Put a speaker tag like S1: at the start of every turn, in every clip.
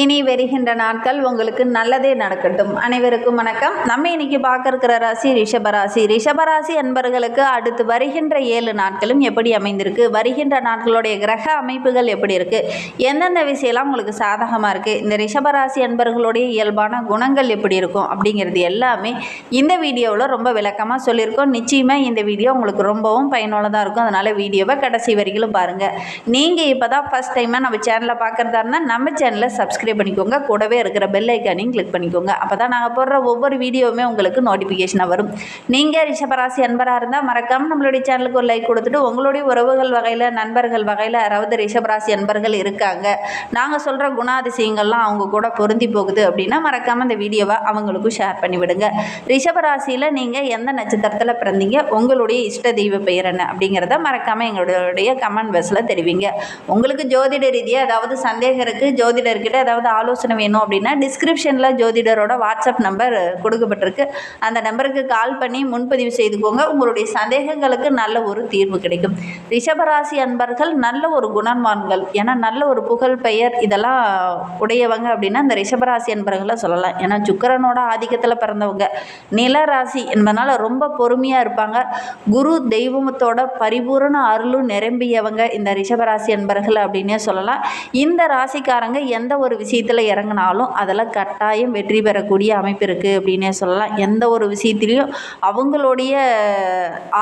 S1: இனி வருகின்ற நாட்கள் உங்களுக்கு நல்லதே நடக்கட்டும். அனைவருக்கும் வணக்கம். நம்ம இன்னைக்கு பார்க்க இருக்கிற ராசி ரிஷபராசி ரிஷபராசி என்பர்களுக்கு அடுத்து வருகின்ற ஏழு நாட்களும் எப்படி அமைந்திருக்கு? வருகின்ற நாட்களுடைய கிரக அமைப்புகள் எப்படி இருக்கு? எந்தெந்த விஷயம்லாம் உங்களுக்கு சாதகமாக இருக்கு? இந்த ரிஷபராசி என்பர்களுடைய இயல்பான குணங்கள் எப்படி இருக்கும்? அப்படிங்கிறது எல்லாமே இந்த வீடியோவில் ரொம்ப விளக்கமாக சொல்லியிருக்கோம். நிச்சயமாக இந்த வீடியோ உங்களுக்கு ரொம்பவும் பயனுள்ளதாக இருக்கும். அதனால் வீடியோவை கடைசி வரைக்கும் பாருங்கள் நீங்கள் இப்போ தான் ஃபஸ்ட் டைமாக நம்ம சேனலை பார்க்குறதா இருந்தால் நம்ம சேனலை சப்ஸ்கிரைப் பண்ணிக்கோங்க. கூடவே இருக்கிற பெல் ஐக்கானையும் கிளிக் பண்ணிக்கோங்க. அப்போ தான் நாங்கள் போடுற ஒவ்வொரு வீடியோவுமே உங்களுக்கு நோட்டிஃபிகேஷனாக வரும். நீங்கள் ரிஷபராசி அன்பராக இருந்தால் மறக்காமல் நம்மளுடைய சேனலுக்கு ஒரு லைக் கொடுத்துட்டு உங்களுடைய உறவுகள் வகையில் நண்பர்கள் வகையில் யாராவது ரிஷபராசி அன்பர்கள் இருக்காங்க. நாங்கள் சொல்கிற குணாதிசயங்கள்லாம் அவங்க கூட பொருந்தி போகுது அப்படின்னா மறக்காமல் இந்த வீடியோவை அவங்களுக்கும் ஷேர் பண்ணிவிடுங்க ரிஷபராசியில் நீங்கள் எந்த நட்சத்திரத்தில் பிறந்தீங்க உங்களுடைய இஷ்ட தெய்வ பெயர் என்ன அப்படிங்கிறத மறக்காமல் எங்களுடைய கமெண்ட் பாக்ஸில் தெரிவிங்க. உங்களுக்கு ஜோதிட ரீதியாக ஏதாவது சந்தேகம் இருக்குது ஜோதிடர்கிட்ட ஏதாவது ஆலோசனை வேணும் அப்படின்னா டிஸ்கிரிப்ஷனில் ஜோதிடரோட வாட்ஸ்அப் நம்பர் கொடுக்கப்பட்டிருக்கு. அந்த நம்பருக்கு கால் பண்ணி முன்பதிவு செய்துக்கோங்க. உங்களுடைய சந்தேகங்களுக்கு நல்ல ஒரு தீர்வு கிடைக்கும். ரிஷபராசி அன்பர்கள் நல்ல ஒரு குணவான்கள். ஏன்னா நல்ல ஒரு புகழ் பெயர் இதெல்லாம் உடையவங்க அப்படின்னா இந்த ரிஷபராசி அன்பர்களை சொல்லலாம். ஏன்னா சுக்கரனோட ஆதிக்கத்தில் பிறந்தவங்க. நில ராசி என்பதனால ரொம்ப பொறுமையாக இருப்பாங்க. குரு தெய்வத்தோட பரிபூரண அருளும் நிரம்பியவங்க இந்த ரிஷபராசி அன்பர்கள் அப்படின்னே சொல்லலாம். இந்த ராசிக்காரங்க எந்த ஒரு விஷயத்தில் இறங்கினாலும் அதெல்லாம் கட்டாயம் வெற்றி பெறக்கூடிய அமைப்பு இருக்குது அப்படின்னே சொல்லலாம். எந்த ஒரு விஷயத்துலையும் அவங்களுடைய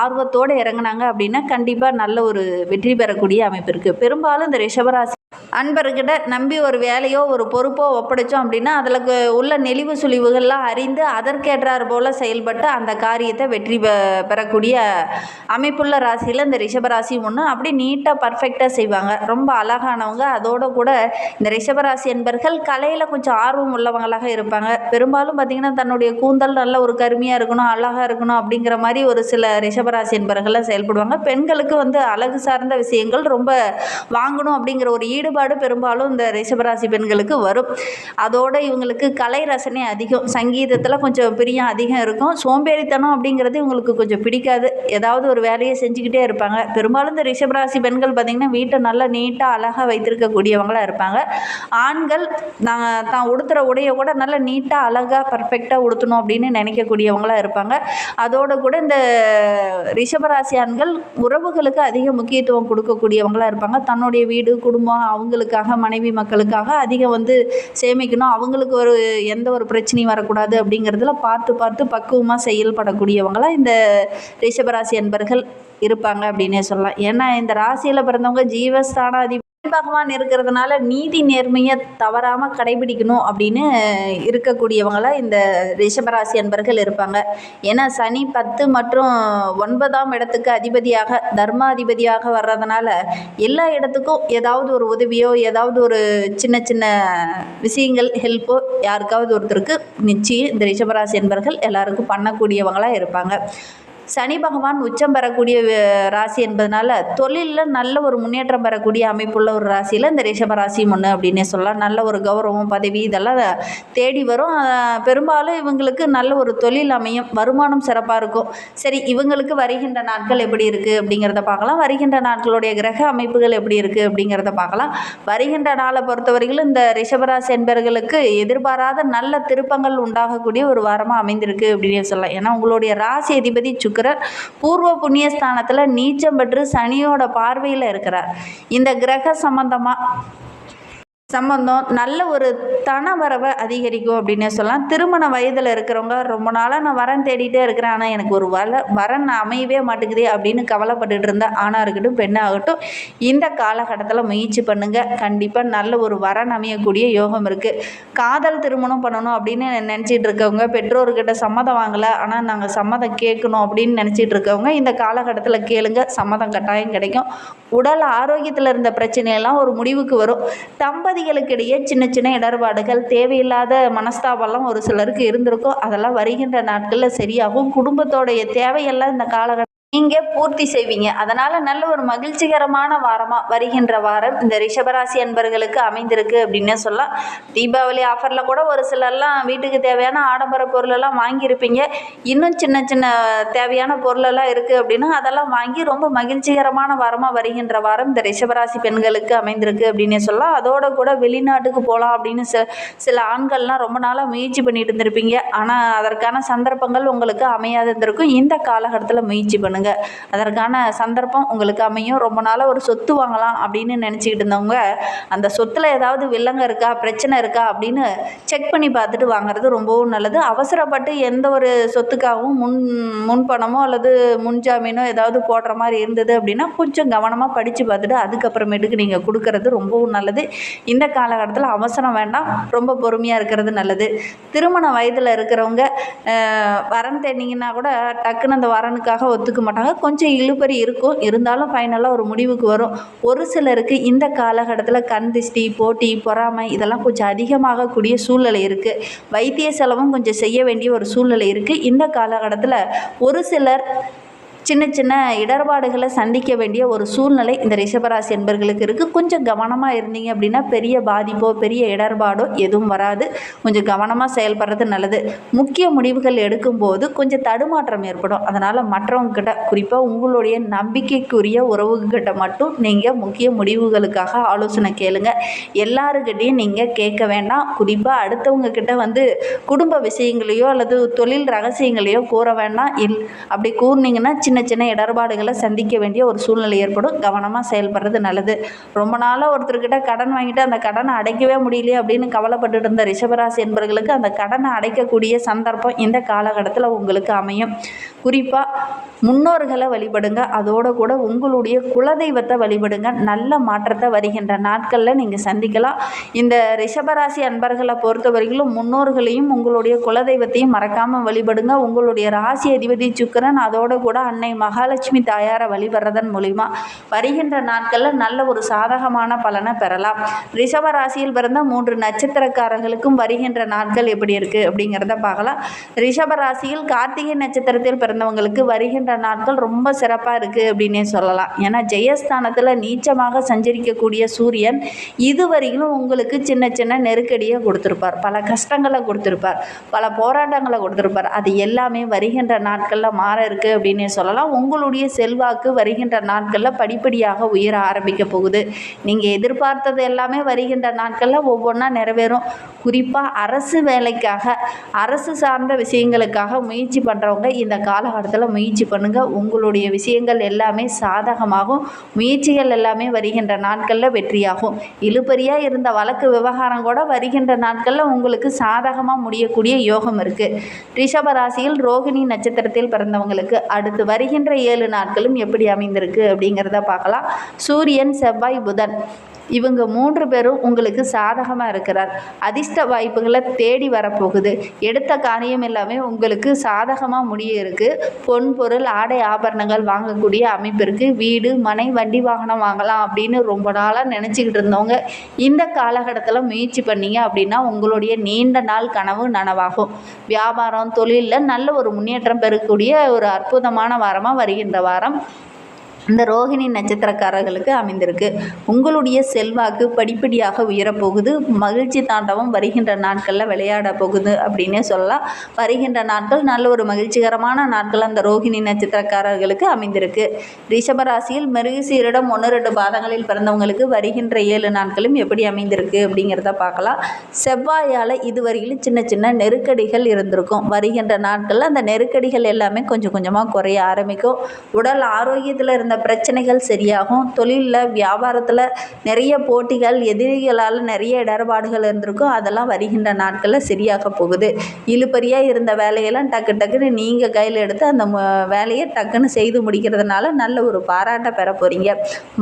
S1: ஆர்வத்தோடு இறங்குனாங்க அப்படின்னா கண்டிப்பாக நல்ல ஒரு வெற்றி பெறக்கூடிய அமைப்பு இருக்குது பெரும்பாலும் இந்த ரிஷபராசி அன்பர்கிட்ட நம்பி ஒரு வேலையோ ஒரு பொறுப்போ ஒப்படைச்சோம் அப்படின்னா அதில் உள்ள நெளிவு சுழிவுகள்லாம் அறிந்து அதற்கேற்றார் போல் செயல்பட்டு அந்த காரியத்தை வெற்றி பெ பெறக்கூடிய அமைப்புள்ள ராசியில் இந்த ரிஷபராசி ஒன்று அப்படி நீட்டாக பர்ஃபெக்டாக செய்வாங்க. ரொம்ப அழகானவங்க. அதோட கூட இந்த ரிஷபராசி என்பர்கள் கலையில் கொஞ்சம் ஆர்வம் உள்ளவங்களாக இருப்பாங்க. பெரும்பாலும் பார்த்திங்கன்னா தன்னுடைய கூந்தல் நல்ல ஒரு கருமையாக இருக்கணும் அழகாக இருக்கணும் அப்படிங்கிற மாதிரி ஒரு சில ரிஷபராசி என்பர்கள்லாம் செயல்படுவாங்க. பெண்களுக்கு வந்து அழகு சார்ந்த விஷயங்கள் ரொம்ப வாங்கணும் அப்படிங்கிற ஒரு ஈடுபாடு பெரும்பாலும் இந்த ரிஷபராசி பெண்களுக்கு வரும். அதோட இவங்களுக்கு கலை ரசனை அதிகம். சங்கீதத்தில் கொஞ்சம் பிரியம் அதிகம் இருக்கும். சோம்பேறித்தனம் அப்படிங்கிறது இவங்களுக்கு கொஞ்சம் பிடிக்காது. ஏதாவது ஒரு வேலையை செஞ்சுக்கிட்டே இருப்பாங்க. பெரும்பாலும் இந்த ரிஷபராசி பெண்கள் பார்த்திங்கன்னா வீட்டை நல்லா நீட்டாக அழகாக வைத்திருக்கக்கூடியவங்களாக இருப்பாங்க. ஆண்கள் நான் தான் உடுத்துகிற உடையை கூட நல்லா நீட்டாக அழகாக பர்ஃபெக்டாக உடுத்தணும் அப்படின்னு நினைக்கக்கூடியவங்களாக இருப்பாங்க. அதோடு கூட இந்த ரிஷபராசி ஆண்கள் உறவுகளுக்கு அதிக முக்கியத்துவம் கொடுக்கக்கூடியவங்களாக இருப்பாங்க. தன்னுடைய வீடு குடும்பம் அவங்களுக்காக மனைவி மக்களுக்காக அதிகம் வந்து சேமிக்கணும். அவங்களுக்கு ஒரு எந்த ஒரு பிரச்சனையும் வரக்கூடாது அப்படிங்கிறதுல பார்த்து பார்த்து பக்குவமாக செயல்படக்கூடியவங்களாக இந்த ரிஷபராசி அன்பர்கள் இருப்பாங்க அப்படின்னே சொல்லலாம். ஏன்னா இந்த ராசியில் பிறந்தவங்க ஜீவஸ்தானாதி பகவான் இருக்கிறதுனால நீதி நேர்மையை தவறாமல் கடைபிடிக்கணும் அப்படின்னு இருக்கக்கூடியவங்களாக இந்த ரிஷபராசி அன்பர்கள் இருப்பாங்க. ஏன்னா சனி பத்து மற்றும் ஒன்பதாம் இடத்துக்கு அதிபதியாக தர்மாதிபதியாக வர்றதுனால எல்லா இடத்துக்கும் ஏதாவது ஒரு உதவியோ ஏதாவது ஒரு சின்ன சின்ன விஷயங்கள் ஹெல்ப்போ யாருக்காவது ஒருத்தருக்கு நிச்சயம் இந்த ரிஷபராசி அன்பர்கள் எல்லாருக்கும் பண்ணக்கூடியவங்களாக இருப்பாங்க. சனி பகவான் உச்சம் பெறக்கூடிய ராசி என்பதனால தொழிலில் நல்ல ஒரு முன்னேற்றம் பெறக்கூடிய அமைப்புள்ள ஒரு ராசியில் இந்த ரிஷப ராசியும் ஒன்று அப்படின்னே சொல்லலாம். நல்ல ஒரு கௌரவம் பதவி இதெல்லாம் தேடி வரும். பெரும்பாலும் இவங்களுக்கு நல்ல ஒரு தொழில் அமையும். வருமானம் சிறப்பாக இருக்கும். சரி இவங்களுக்கு வருகின்ற நாட்கள் எப்படி இருக்குது அப்படிங்கிறத பார்க்கலாம். வருகின்ற நாட்களுடைய கிரக அமைப்புகள் எப்படி இருக்குது அப்படிங்கிறத பார்க்கலாம். வருகின்ற நாளை பொறுத்தவரையிலும் இந்த ரிஷபராசி என்பர்களுக்கு எதிர்பாராத நல்ல திருப்பங்கள் உண்டாகக்கூடிய ஒரு வாரமாக அமைந்திருக்கு அப்படின்னு சொல்லலாம். ஏன்னா உங்களுடைய ராசி அதிபதி இருக்கிறார். பூர்வ புண்ணிய ஸ்தானத்தில் நீச்சம் பெற்று சனியோட பார்வையில் இருக்கிறார். இந்த கிரக சம்பந்தமாக சம்பந்தம் நல்ல ஒரு தன வரவை அதிகரிக்கும் அப்படின்னே சொல்லலாம். திருமண வயதில் இருக்கிறவங்க ரொம்ப நாளாக நான் வரன் தேடிட்டே இருக்கிறேன். ஆனால் எனக்கு ஒரு வர வரன் அமையவே மாட்டேங்குதே அப்படின்னு கவலைப்பட்டுட்டு இருந்த ஆணாக இருக்கட்டும் பெண்ணாகட்டும் இந்த காலகட்டத்தில் முயற்சி பண்ணுங்கள் கண்டிப்பாக நல்ல ஒரு வரன் அமையக்கூடிய யோகம் இருக்குது காதல் திருமணம் பண்ணணும் அப்படின்னு நினச்சிட்டு இருக்கவங்க பெற்றோர்கிட்ட சம்மதம் வாங்கலை ஆனால் நாங்கள் சம்மதம் கேட்கணும் அப்படின்னு நினச்சிட்டு இருக்கவங்க இந்த காலகட்டத்தில் கேளுங்க. சம்மதம் கட்டாயம் கிடைக்கும். உடல் ஆரோக்கியத்தில் இருந்த பிரச்சனையெல்லாம் ஒரு முடிவுக்கு வரும். தம்பதி தம்பதிகளுக்கிடையே சின்ன சின்ன இடர்பாடுகள் தேவையில்லாத மனஸ்தாபம்லாம் ஒரு சிலருக்கு இருந்திருக்கும். அதெல்லாம் வருகின்ற நாட்களில் சரியாகும். குடும்பத்தோடைய தேவையெல்லாம் இந்த காலகட்டம் நீங்கள் பூர்த்தி செய்வீங்க. அதனால் நல்ல ஒரு மகிழ்ச்சிகரமான வாரமாக வருகின்ற வாரம் இந்த ரிஷபராசி அன்பர்களுக்கு அமைந்திருக்கு அப்படின்னே சொல்லலாம். தீபாவளி ஆஃபரில் கூட ஒரு சிலர்லாம் வீட்டுக்கு தேவையான ஆடம்பர பொருளெல்லாம் வாங்கியிருப்பீங்க. இன்னும் சின்ன சின்ன தேவையான பொருளெல்லாம் இருக்குது அப்படின்னா அதெல்லாம் வாங்கி ரொம்ப மகிழ்ச்சிகரமான வாரமாக வருகின்ற வாரம் இந்த ரிஷபராசி பெண்களுக்கு அமைந்திருக்கு அப்படின்னே சொல்லலாம். அதோட கூட வெளிநாட்டுக்கு போகலாம் அப்படின்னு சில சில ஆண்கள்லாம் ரொம்ப நாளாக முயற்சி பண்ணிட்டு இருந்திருப்பீங்க. ஆனால் அதற்கான சந்தர்ப்பங்கள் உங்களுக்கு அமையாது இருந்திருக்கும் இந்த காலகட்டத்தில் முயற்சி பண்ணுங்கள் அதற்கான சந்தர்ப்பம் உங்களுக்கு அமையும். ரொம்ப நாளாக ஒரு சொத்து வாங்கலாம் அப்படின்னு நினச்சிக்கிட்டு இருந்தவங்க அந்த சொத்தில் ஏதாவது வில்லங்க இருக்கா பிரச்சனை இருக்கா அப்படின்னு செக் பண்ணி பார்த்துட்டு வாங்குறது ரொம்பவும் நல்லது. அவசரப்பட்டு எந்த ஒரு சொத்துக்காகவும் முன் முன்பணமோ அல்லது முன்ஜாமீனோ ஏதாவது போடுற மாதிரி இருந்தது அப்படின்னா கொஞ்சம் கவனமாக படித்து பார்த்துட்டு அதுக்கப்புறமேட்டுக்கு நீங்கள் கொடுக்கறது ரொம்பவும் நல்லது. இந்த காலகட்டத்தில் அவசரம் வேண்டாம். ரொம்ப பொறுமையாக இருக்கிறது நல்லது. திருமண வயதில் இருக்கிறவங்க வரன் தேடிங்கன்னா கூட டக்குன்னு அந்த வரனுக்காக ஒத்துக்க மாட்டாங்க. கொஞ்சம் இழுபறி இருக்கும். இருந்தாலும் ஃபைனலாக ஒரு முடிவுக்கு வரும். ஒரு சிலருக்கு இந்த காலகட்டத்தில் கண் திஷ்டி போட்டி பொறாமை இதெல்லாம் கொஞ்சம் அதிகமாகக்கூடிய சூழ்நிலை இருக்குது வைத்திய செலவும் கொஞ்சம் செய்ய வேண்டிய ஒரு சூழ்நிலை இருக்குது இந்த காலகட்டத்தில் ஒரு சிலர் சின்ன சின்ன இடர்பாடுகளை சந்திக்க வேண்டிய ஒரு சூழ்நிலை இந்த ரிஷபராசி என்பர்களுக்கு இருக்குது கொஞ்சம் கவனமாக இருந்தீங்க அப்படின்னா பெரிய பாதிப்போ பெரிய இடர்பாடோ எதுவும் வராது. கொஞ்சம் கவனமாக செயல்படுறது நல்லது. முக்கிய முடிவுகள் எடுக்கும்போது கொஞ்சம் தடுமாற்றம் ஏற்படும். அதனால் மற்றவங்கிட்ட குறிப்பாக உங்களுடைய நம்பிக்கைக்குரிய உறவுகிட்ட மட்டும் நீங்கள் முக்கிய முடிவுகளுக்காக ஆலோசனை கேளுங்க. எல்லாருக்கிட்டையும் நீங்கள் கேட்க வேண்டாம். குறிப்பாக அடுத்தவங்க கிட்ட வந்து குடும்ப விஷயங்களையோ அல்லது தொழில் ரகசியங்களையோ கூற வேண்டாம். இல் அப்படி கூறினீங்கன்னா சின்ன சின்ன இடர்பாடுகளை சந்திக்க வேண்டிய ஒரு சூழ்நிலை ஏற்படும். கவனமாக செயல்படுறது நல்லது. ரொம்ப நாளாக ஒருத்தர்கிட்ட கடன் வாங்கிட்டு அந்த கடனை அடைக்கவே முடியலையே அப்படின்னு கவலைப்பட்டுட்டு இருந்த ரிஷபராசி என்பவர்களுக்கு அந்த கடனை அடைக்கக்கூடிய சந்தர்ப்பம் இந்த காலகட்டத்தில் உங்களுக்கு அமையும். குறிப்பாக முன்னோர்களை வழிபடுங்க. அதோட கூட உங்களுடைய குலதெய்வத்தை வழிபடுங்க. நல்ல மாற்றத்தை வருகின்ற நாட்களில் நீங்கள் சந்திக்கலாம். இந்த ரிஷபராசி அன்பர்களை பொறுத்த வரைக்கும் முன்னோர்களையும் உங்களுடைய குலதெய்வத்தையும் மறக்காமல் வழிபடுங்க. உங்களுடைய ராசி அதிபதி சுக்கிரன் அதோட கூட அன்னை மகாலட்சுமி தாயாரை வழிபடுறதன் மூலிமா வருகின்ற நாட்களில் நல்ல ஒரு சாதகமான பலனை பெறலாம். ரிஷப ராசியில் பிறந்த மூன்று நட்சத்திரக்காரர்களுக்கும் வருகின்ற நாட்கள் எப்படி இருக்குது அப்படிங்கிறத பார்க்கலாம். ரிஷப ராசியில் கார்த்திகை நட்சத்திரத்தில் பிறந்தவங்களுக்கு வருகின்ற நாட்கள் ரொம்ப சிறப்பாக இருக்குது அப்படின்னே சொல்லலாம். ஏன்னா ஜெயஸ்தானத்தில் நீச்சமாக சஞ்சரிக்கக்கூடிய சூரியன் இதுவரையிலும் உங்களுக்கு சின்ன சின்ன நெருக்கடியை கொடுத்துருப்பார். பல கஷ்டங்களை கொடுத்துருப்பார். பல போராட்டங்களை கொடுத்துருப்பார். அது எல்லாமே வருகின்ற நாட்களில் மாற இருக்குது அப்படின்னே சொல்லலாம். உங்களுடைய செல்வாக்கு வருகின்ற நாட்களில் படிப்படியாக உயர ஆரம்பிக்க போகுது. நீங்கள் எதிர்பார்த்தது எல்லாமே வருகின்ற நாட்களில் ஒவ்வொன்றா நிறைவேறும். குறிப்பாக அரசு வேலைக்காக அரசு சார்ந்த விஷயங்களுக்காக முயற்சி பண்ணுறவங்க இந்த காலகட்டத்தில் முயற்சி பண்ணுங்கள் உங்களுடைய விஷயங்கள் எல்லாமே சாதகமாகும். முயற்சிகள் எல்லாமே வருகின்ற நாட்களில் வெற்றியாகும். இழுபறியாக இருந்த வழக்கு விவகாரம் கூட வருகின்ற நாட்களில் உங்களுக்கு சாதகமாக முடியக்கூடிய யோகம் இருக்குது ரிஷப ராசியில் ரோகிணி நட்சத்திரத்தில் பிறந்தவங்களுக்கு அடுத்து வருகின்ற ஏழு நாட்களும் எப்படி அமைந்திருக்கு அப்படிங்கிறத பார்க்கலாம். சூரியன் செவ்வாய் புதன். இவங்க மூன்று பேரும் உங்களுக்கு சாதகமாக இருக்கிறார். அதிர்ஷ்ட வாய்ப்புகளை தேடி வரப்போகுது. எடுத்த காரியம் எல்லாமே உங்களுக்கு சாதகமாக முடிய இருக்குது பொன் பொருள் ஆடை ஆபரணங்கள் வாங்கக்கூடிய அமைப்பு வீடு மனை வண்டி வாகனம் வாங்கலாம் அப்படின்னு ரொம்ப நாளாக நினச்சிக்கிட்டு இருந்தவங்க இந்த காலகட்டத்தில் முயற்சி பண்ணீங்க அப்படின்னா உங்களுடைய நீண்ட நாள் கனவு நனவாகும். வியாபாரம் தொழிலில் நல்ல ஒரு முன்னேற்றம் பெறக்கூடிய ஒரு அற்புதமான வாரமாக வருகின்ற வாரம். இந்த ரோகிணி நட்சத்திரக்காரர்களுக்கு அமைந்திருக்கு. உங்களுடைய செல்வாக்கு படிப்படியாக உயரப்போகுது. மகிழ்ச்சி தாண்டவம் வருகின்ற நாட்களில் விளையாட போகுது அப்படின்னே சொல்லலாம். வருகின்ற நாட்கள் நல்ல ஒரு மகிழ்ச்சிகரமான நாட்கள் அந்த ரோகிணி நட்சத்திரக்காரர்களுக்கு அமைந்திருக்கு. ரிஷபராசியில் மிருகசீரிடம் ஒன்று ரெண்டு பாதங்களில் பிறந்தவங்களுக்கு வருகின்ற ஏழு நாட்களும் எப்படி அமைந்திருக்கு அப்படிங்கிறத பார்க்கலாம். செவ்வாயால் இதுவரையிலும் சின்ன சின்ன நெருக்கடிகள் இருந்திருக்கும். வருகின்ற நாட்களில் அந்த நெருக்கடிகள் எல்லாமே கொஞ்சம் கொஞ்சமாக குறைய ஆரம்பிக்கும். உடல் ஆரோக்கியத்தில் இருந்த பிரச்சனைகள் சரியாகும். தொழிலில் வியாபாரத்தில் நிறைய போட்டிகள் எதிரிகளால் நிறைய இடர்பாடுகள் இருந்திருக்கும். அதெல்லாம் வருகின்ற நாட்களில் சரியாக போகுது. இழுபறியாக இருந்த வேலையெல்லாம் டக்கு டக்குன்னு நீங்கள் கையில் எடுத்து அந்த வேலையை டக்குன்னு செய்து முடிக்கிறதுனால நல்ல ஒரு பாராட்டை பெற போகிறீங்க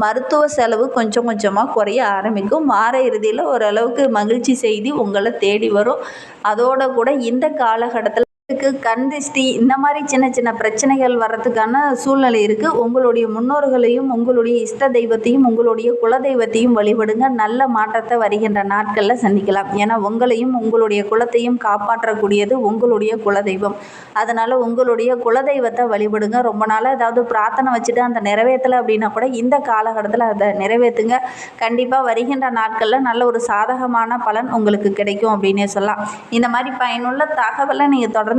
S1: மருத்துவ செலவு கொஞ்சம் கொஞ்சமாக குறைய ஆரம்பிக்கும். வார இறுதியில் ஓரளவுக்கு மகிழ்ச்சி செய்தி உங்களை தேடி வரும். அதோட கூட இந்த காலகட்டத்தில் இதுக்கு கண் திஷ்டி இந்த மாதிரி சின்ன சின்ன பிரச்சனைகள் வர்றதுக்கான சூழ்நிலை இருக்குது உங்களுடைய முன்னோர்களையும் உங்களுடைய இஷ்ட தெய்வத்தையும் உங்களுடைய குலதெய்வத்தையும் வழிபடுங்க. நல்ல மாற்றத்தை வருகின்ற நாட்களில் சந்திக்கலாம். ஏன்னா உங்களையும் உங்களுடைய குலத்தையும் காப்பாற்றக்கூடியது உங்களுடைய குலதெய்வம் அதனால் உங்களுடைய குலதெய்வத்தை வழிபடுங்க. ரொம்ப நாளாக ஏதாவது பிரார்த்தனை வச்சுட்டு அந்த நிறைவேற்றலை அப்படின்னா கூட இந்த காலகட்டத்தில் அதை நிறைவேற்றுங்க கண்டிப்பாக வருகின்ற நாட்களில் நல்ல ஒரு சாதகமான பலன் உங்களுக்கு கிடைக்கும் அப்படின்னே சொல்லலாம். இந்த மாதிரி பயனுள்ள தகவலை நீங்கள் தொடர்ந்து